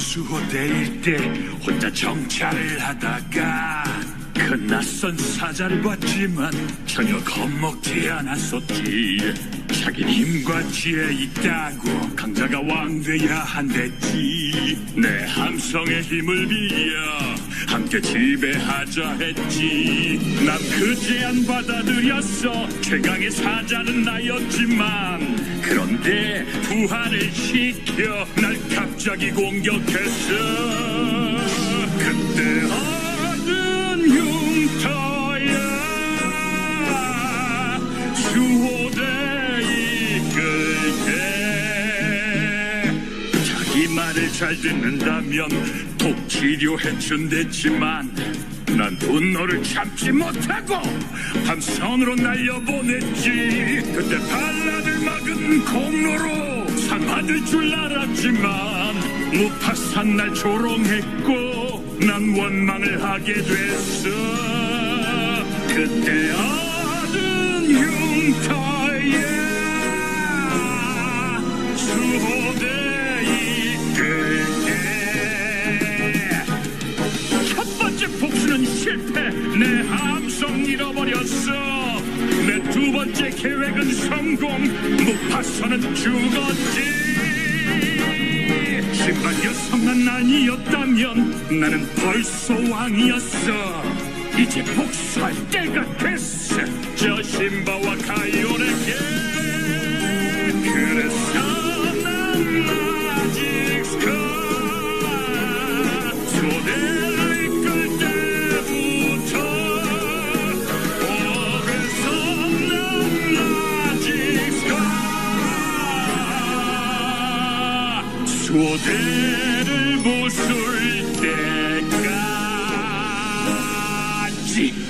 수호대일 때 혼자 정찰을 하다가 그 낯선 사자를 봤지만 전혀 겁먹지 않았었지. 자기 힘과 지혜 있다고 강자가 왕 돼야 한댔지. 내 함성의 힘을 빌려 함께 지배하자 했지. 난 그 제안 받아들였어. 최강의 사자는 나였지만. 그런데 부활을 시켜 날 갑자기 공격했어. 그때 어른 흉터야. 수호대 이끌게. 자기 말을 잘 듣는다면 독 치료해 준댔지만 난 분노를 참지 못하고 함선으로 날려보냈지. 그때 발라를 막은 공로로 상 받을 줄 알았지만 무파산 날 조롱했고 난 원망을 하게 됐어. 그때 어른 흉터야 수호대 내 함성 잃어버렸어. 내 두 번째 계획은 성공. 무파선은 죽었지. 신발 여성만 아니었다면 나는 벌써 왕이었어. 이제 복수할 때가 됐어. 저 신바와 가이온에게 그래서 소대를 부술 때까지